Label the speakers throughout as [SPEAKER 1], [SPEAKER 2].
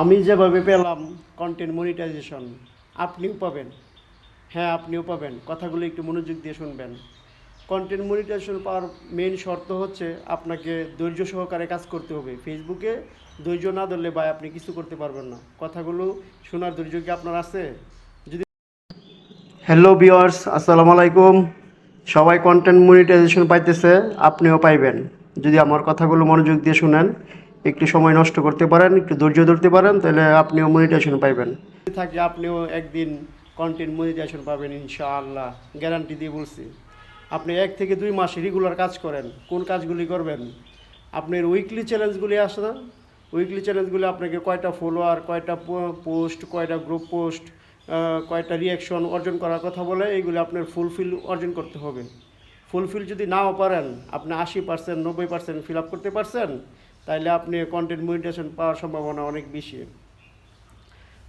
[SPEAKER 1] আমি যেভাবে পেলাম কন্টেন্ট মনিটাইজেশন আপনিও পাবেন। হ্যাঁ আপনিও পাবেন। কথাগুলো একটু মনোযোগ দিয়ে শুনবেন। কন্টেন্ট মনিটাইজেশন পাওয়ার মেইন শর্ত হচ্ছে আপনাকে ধৈর্য সহকারে কাজ করতে হবে। ফেসবুকে ধৈর্য না ধরলে বা আপনি কিছু করতে পারবেন না। কথাগুলো শোনার ধৈর্য কি আপনার আছে? যদি হ্যালো বিয়ার্স আসসালামু আলাইকুম। সবাই কন্টেন্ট মনিটাইজেশন পাইতেছে, আপনিও পাইবেন। যদি আমার কথাগুলো মনোযোগ দিয়ে শুনেন একটু সময় নষ্ট করতে পারেন, একটু ধৈর্য ধরতে পারেন, তাহলে আপনিও মনিটাইজেশন পাইবেন। থাকে আপনিও একদিন কন্টেন্ট মনিটাইজেশন পাবেন ইনশাআল্লাহ গ্যারান্টি দিয়ে বলছি। আপনি এক থেকে দুই মাস রেগুলার কাজ করেন, কোন কাজগুলি করবেন? আপনার উইকলি চ্যালেঞ্জগুলি আসে না? উইকলি চ্যালেঞ্জগুলি আপনাকে কয়টা ফলোয়ার কয়টা পোস্ট কয়টা গ্রুপ পোস্ট কয়টা রিয়াকশন অর্জন করার কথা বলে এইগুলি আপনার ফুলফিল অর্জন করতে হবে। ফুলফিল যদি নাও পারেন, আপনি আশি পার্সেন্ট নব্বই পার্সেন্ট ফিল আপ করতে পারছেন তাহলে আপনি কন্টেন্ট মনিটেশন পাওয়ার সম্ভাবনা অনেক বেশি।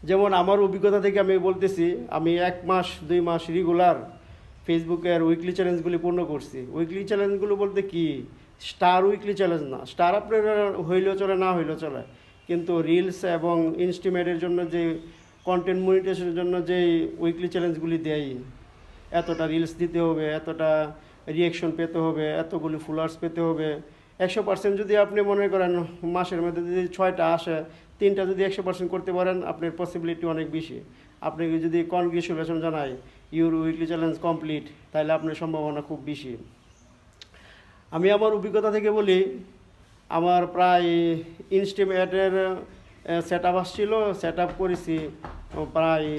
[SPEAKER 1] যেমন আমার অভিজ্ঞতা থেকে আমি বলতেছি, আমি এক মাস, দুই মাস রেগুলার ফেসবুকের উইকলি চ্যালেঞ্জগুলি পূর্ণ করছি। উইকলি চ্যালেঞ্জগুলো বলতে কি? স্টার উইকলি চ্যালেঞ্জ না। স্টার আপনার হইলেও চলে, না হইলেও চলে। কিন্তু রিলস এবং ইনস্টিমেটের জন্য যে কন্টেন্ট মনিটেশনের জন্য যে উইকলি চ্যালেঞ্জগুলি দেয় এতটা রিলস দিতে হবে, এতটা রিয়াকশন পেতে হবে, এতগুলি ফুলার্স পেতে হবে একশো পার্সেন্ট যদি আপনি মনে করেন মাসের মধ্যে যদি ছয়টা আসে, তিনটা যদি একশো পার্সেন্ট করতে পারেন, আপনার পসিবিলিটি অনেক বেশি। আপনাকে যদি কনগ্রেচুলেশন জানাই ইউর উইকলি চ্যালেঞ্জ কমপ্লিট তাহলে আপনার সম্ভাবনা খুব বেশি। আমি আমার অভিজ্ঞতা থেকে বলি, আমার প্রায় ইনস্টিমেটের সেট আপ আসছিল সেট আপ করেছি প্রায়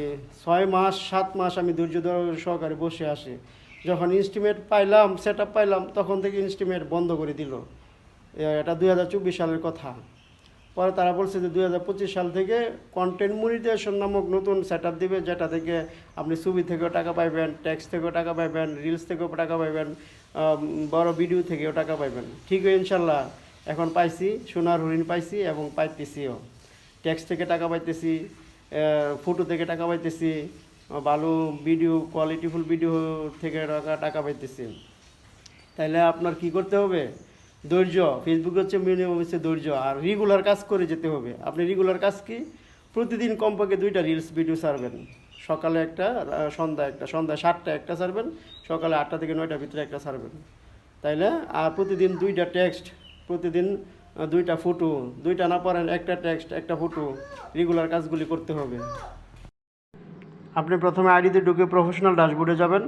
[SPEAKER 1] ছয় মাস, সাত মাস আমি ধৈর্য ধরে সহকারে বসে আসি যখন ইনস্টিমেট পাইলাম সেট পাইলাম, তখন থেকে ইনস্টিমেট বন্ধ করে দিল। এটা দুই হাজার চব্বিশ সালের কথা। পরে তারা বলছে যে দুই হাজার পঁচিশ সাল থেকে কন্টেন্ট মনিটাইজেশন নামক নতুন সেট আপ দিবে, যেটা থেকে আপনি ছবি থেকেও টাকা পাইবেন ট্যাক্স থেকেও টাকা পাইবেন রিলস থেকেও টাকা পাইবেন বড় ভিডিও থেকেও টাকা পাইবেন। ঠিক ইনশাল্লাহ, এখন পাইছি, সোনার হরিণ পাইছি এবং পাইতেছিও। ট্যাক্স থেকে টাকা পাইতেছি ফটো থেকে টাকা পাইতেছি, ভালো ভিডিও কোয়ালিটিফুল ভিডিও থেকে টাকা টাকা পাইতেছি। তাহলে আপনার কি করতে হবে? ধৈর্য ফেসবুক হচ্ছে মিনিমাম হচ্ছে ধৈর্য, আর রেগুলার কাজ করে যেতে হবে। আপনি রেগুলার কাজ কি? প্রতিদিন কমপক্ষে দুইটা রিলস ভিডিও ছাড়বেন। সকালে একটা সন্ধ্যা একটা, সন্ধ্যা সাতটা একটা ছাড়বেন, সকালে আটটা থেকে নয়টার ভিতরে একটা ছাড়বেন। তাইলে? আর প্রতিদিন দুইটা টেক্সট প্রতিদিন দুইটা ফটো দুইটা না পারেন একটা টেক্সট একটা ফটো রেগুলার কাজগুলি করতে হবে। আপনি প্রথমে আইডিতে ঢুকে প্রফেশনাল ড্যাশবোর্ডে যাবেন।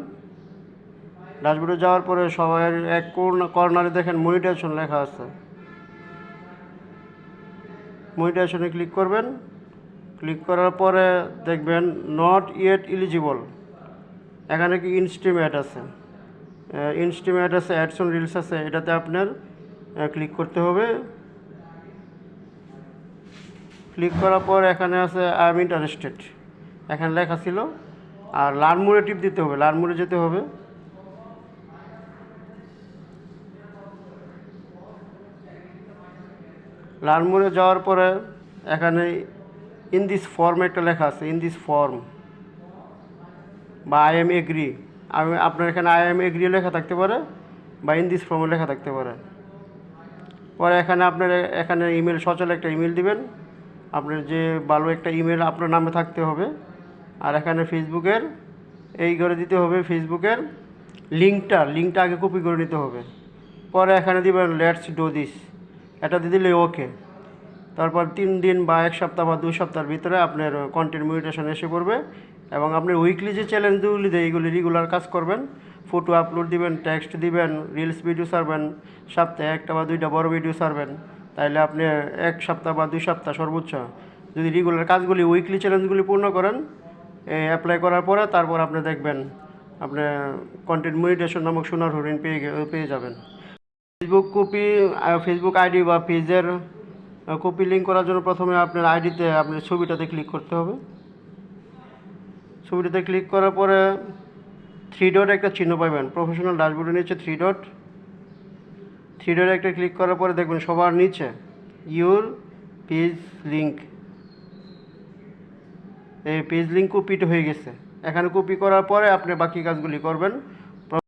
[SPEAKER 1] ড্যাশবোর্ডে যাওয়ার পরে সবার এক কর্নারে দেখেন মনিটাইজেশন লেখা আছে। মনিটাইজেশনে ক্লিক করবেন। ক্লিক করার পরে দেখবেন নট ইয়েট ইলিজিবল এখানে কি ইনস্টিমেট আছে। ইনস্টিমেট আছে অ্যাডসন রিলস আছে। এটাতে আপনার ক্লিক করতে হবে। ক্লিক করার পর এখানে আছে আই এম ইন্টারেস্টেড এখানে লেখা ছিল। আর লার্ন মোড়ে টিপ দিতে হবে। লার্ন মোড়ে যেতে হবে। লার্ন যাওয়ার পরে এখানে ইন দিস ফর্ম একটা লেখা আছে ইন দিস ফর্ম বা আই এম এগ্রি আমি, আপনার এখানে আই এম এগ্রি লেখা থাকতে পারে বা ইন দিস ফর্মে লেখা থাকতে পারে। পরে এখানে আপনার এখানে ইমেল সচল একটা ইমেল দিবেন। আপনার যে ভালো একটা ইমেল আপনার নামে থাকতে হবে। আর এখানে ফেসবুকের এই করে দিতে হবে ফেসবুকের লিঙ্কটা লিঙ্কটা আগে কপি করে নিতে হবে। পরে এখানে দিবেন লেটস ডো দিস এটা দিয়ে দিলে ওকে তারপর তিন দিন বা এক সপ্তাহ বা দুই সপ্তাহের ভিতরে আপনার কন্টেন্ট মিউটেশন এসে পড়বে এবং আপনি উইকলি যে চ্যালেঞ্জগুলি দেয় এইগুলি রেগুলার কাজ করবেন। ফটো আপলোড দিবেন টেক্সট দিবেন রিলস ভিডিও সারবেন সপ্তাহে একটা বা দুইটা বড় ভিডিও সারবেন তাহলে আপনি এক সপ্তাহ বা দুই সপ্তাহ সর্বোচ্চ যদি রেগুলার কাজগুলি উইকলি চ্যালেঞ্জগুলি পূর্ণ করেন অ্যাপ্লাই করার পরে তারপর আপনি দেখবেন, আপনি কন্টেন্ট মনিটেশন নামক সোনার হরিণ পেয়ে পেয়ে যাবেন। ফেসবুক কপি ফেসবুক আইডি বা পেজের কপি লিঙ্ক করার জন্য প্রথমে আপনার আইডিতে আপনার ছবিটাতে ক্লিক করতে হবে। ছবিটাতে ক্লিক করার পরে থ্রি ডট একটা চিহ্ন পাবেন। প্রফেশনাল ড্যাশবোর্ডের নিচে থ্রি ডট থ্রি ডট একটা ক্লিক করার পরে দেখবেন সবার নিচে ইউর পেজ লিঙ্ক এই পেজ লিঙ্ক কপিটা হয়ে গেছে। এখানে কপি করার পরে আপনি বাকি কাজগুলি করবেন।